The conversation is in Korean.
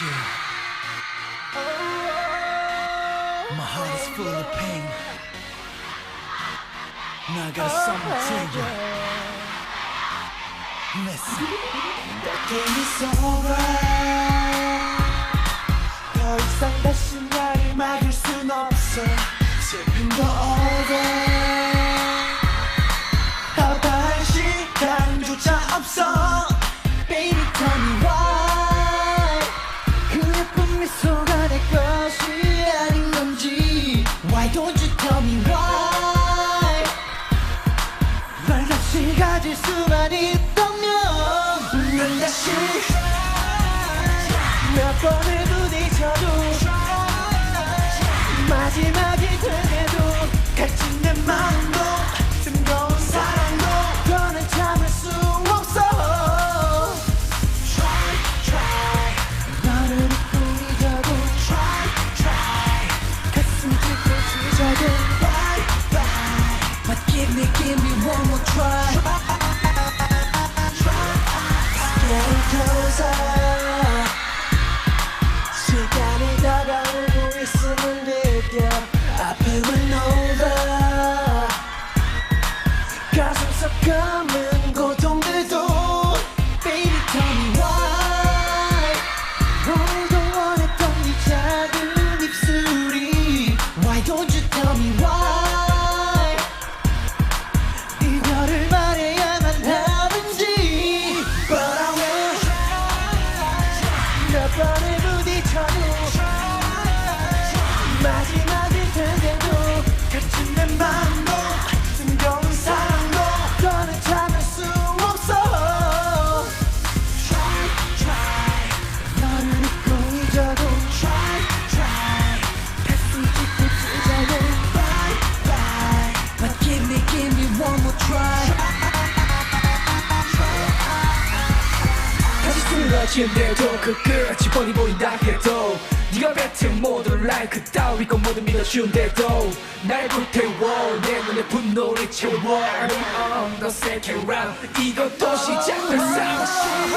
Yeah. My heart is full of pain. Now I got something to you. Listen. Game is over 더 이상 다시 나를 막을 순 없어 슬픔도 가질 수만 있다면 난 다시 몇 번을 부딪혀도 마지막이 되게도 갇힌 내 마음도 뜨거운 사랑도 더는 참을 수 없어. Give me, give me one more try closer 쓰러진데도 그 끝이 뻔히 보인다 해도. 네가 뱉은 모든 라인 그 따위 건 모두 믿어준대도. 날 불태워. 내 눈에 분노를 채워. I'm on the second round. 이것도 시작된 싸움